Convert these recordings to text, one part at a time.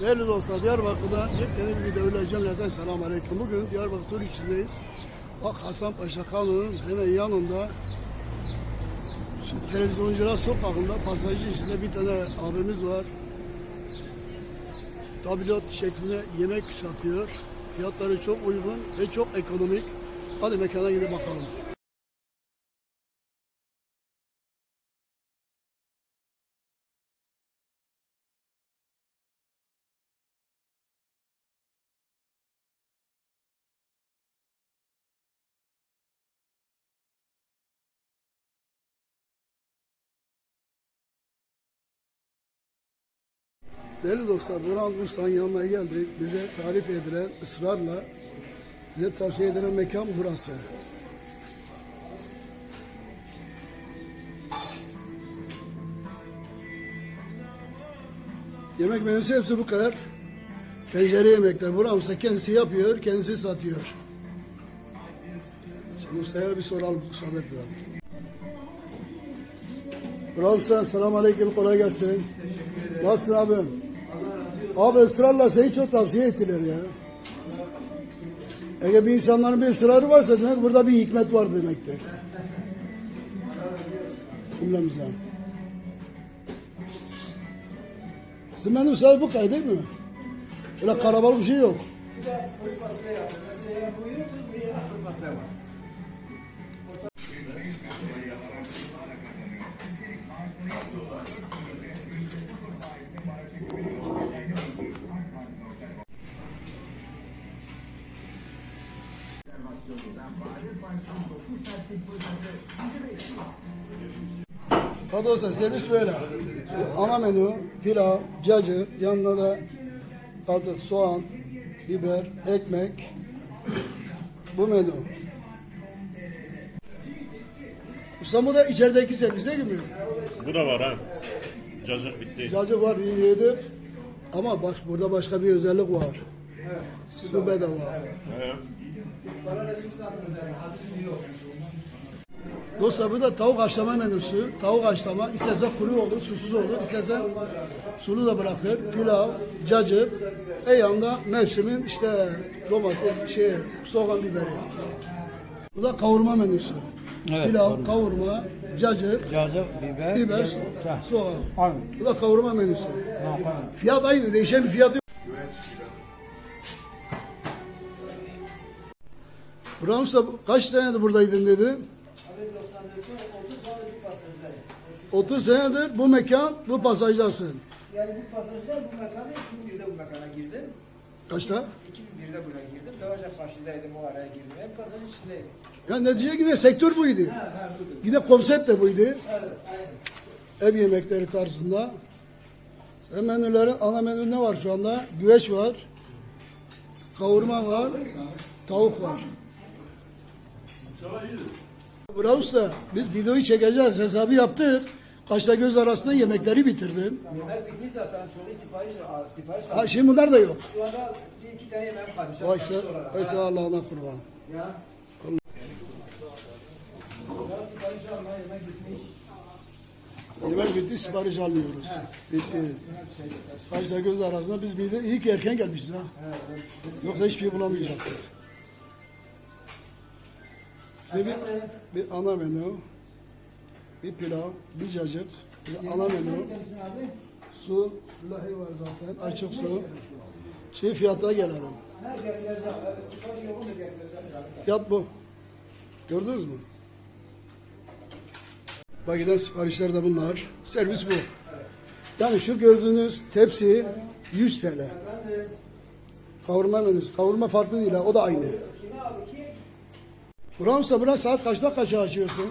Değerli dostlar Diyarbakır'da yepyeni bir videoyla cümleten selamun aleyküm. Bugün Diyarbakır Sur içindeyiz. Bak Hasan Paşa Kanı'nın hemen yanında şu televizyoncular sokağında pasajın içinde bir tane abimiz var. Tablet şeklinde yemek satıyor. Fiyatları çok uygun ve çok ekonomik. Hadi mekana gidip bakalım. Değerli dostlar, Burhan Usta'nın yanına geldik. Bize tarif edilen, ısrarla bize tavsiye edilen mekan burası. Yemek menüsü hepsi bu kadar. Tencere yemekler. Burhan Usta kendisi yapıyor, kendisi satıyor. Şimdi Usta'ya bir soralım, sohbet edelim. Burhan Usta, selamun aleyküm, kolay gelsin. Nasılsın abim? Abi ısrarla seni çok tavsiye ettiler ya. Eğer bir insanların bir ısrarı varsa demek burada bir hikmet var demektir. Cümlemizden. Sizin sahibi bu kay değil mi? Öyle karabalık bir şey yok. Tadı olsa servis böyle. Ana menü, pilav, cacık, yanında da artık soğan, biber, ekmek. Bu menü. Ustam bu da içerideki servis değil mi? Bu da var ha. Cacık bitti. Cacık var, iyi yedik. Ama bak burada başka bir özellik var. Su bedava. He. Dostlar bu da tavuk haşlama menüsü. Tavuk haşlama istese kuru olur, susuz olur. İstese sulu da bırakır. Pilav, cacık. E yanında mevsimin işte domates, şey, soğan biberi. Bu da kavurma menüsü. Evet, Pilav, kavurma, cacık, Cacık, biber, biber, Ha, soğan. Aynı. Bu da kavurma menüsü. Fiyat aynı, değişen bir fiyat yok. Burhan Usta kaç senedir buradaydın dedi? 30 senedir bu mekan, bu pasajdasın. Yani bu pasajda bu mekana 2001'de bu mekana girdim. Kaçta? 2001'de buraya girdim. Daha önce karşıdaydım o araya girdim. Hem pasajın içindeydim. Ya netice yine sektör buydu. Ha ha buldum. Yine konsept de buydu. Evet aynen. Ev yemekleri tarzında. Ve menüleri, ana menü ne var şu anda? Güveç var. Kavurma var. Tavuk var. Bravo usta. Biz videoyu çekeceğiz. Hesabı yaptık. Kaşla göz arasında yemekleri bitirdim. Yemek bitti zaten. Çoğu sipariş, sipariş Ha, şimdi bunlar da yok. Şu anda bir iki tane yemeğim kalmış. Vay Ha, işte Allah'ına kurban. Ya. Ya sipariş alma yemek bitmiş. Yemek bitti, sipariş almıyoruz. Bitti. Kaşla göz arasında biz bir de ki erken gelmişiz ha. Yoksa hiçbir şey bulamayacaktık. Ve bir, bir ana menü, bir pilav, bir cacık, bir ana menü, su, sulahi var zaten, açık su. Şey fiyata gelelim. Fiyat bu. Gördünüz mü? Bak giden siparişler de bunlar. Servis bu. Yani şu gördüğünüz tepsi 100 TL. Kavurma menüsü. Kavurma farklı değil ha. O da aynı. Buram Usta buna saat kaçta kaça açıyorsun?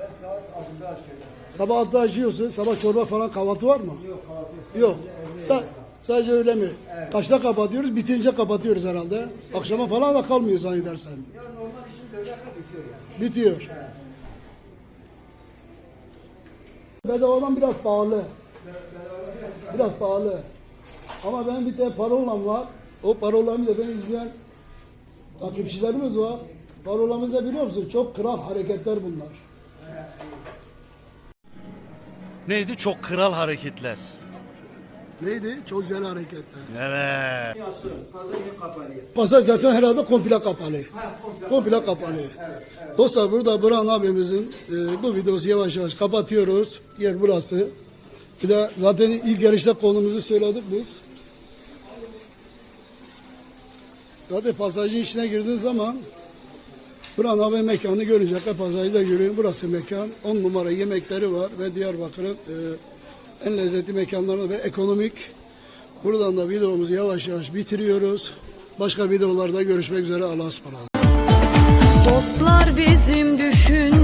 Ben saat 6'da açıyorum. Sabah 6'da açıyorsun. Sabah çorba falan kahvaltı var mı? Yok kahvaltı Yok. Sa- sadece öyle mi? Kaçta kapatıyoruz? Bitince kapatıyoruz herhalde. Akşama falan da kalmıyor zannedersen. Ya normal işim böyle kadar bitiyor yani. Bitiyor. Bedavadan biraz pahalı. Biraz pahalı. Ama benim bir tane parolam var. O parolamı da beni izleyen takipçilerimiz var. Parolamız da biliyor musun? Çok kral hareketler bunlar. Neydi? Çok kral hareketler. Neydi? Çok güzel hareketler. Evet. Pazar zaten herhalde komple kapalı. Ha, komple. Komple kapalı. Dostlar burada Burhan abimizin e, bu videosu yavaş yavaş kapatıyoruz. Yer burası. Bir de zaten ilk girişte konumuzu söyledik biz. Zaten pasajın içine girdiğin zaman Buranın abi mekanı görünce pazarda görüyorum. Burası mekan. on numara yemekleri var ve Diyarbakır'ın e, en lezzetli mekanlarından ve ekonomik. Buradan da videomuzu yavaş yavaş bitiriyoruz. Başka videolarda görüşmek üzere. Allah'a ısmarladık. Dostlar bizim düşün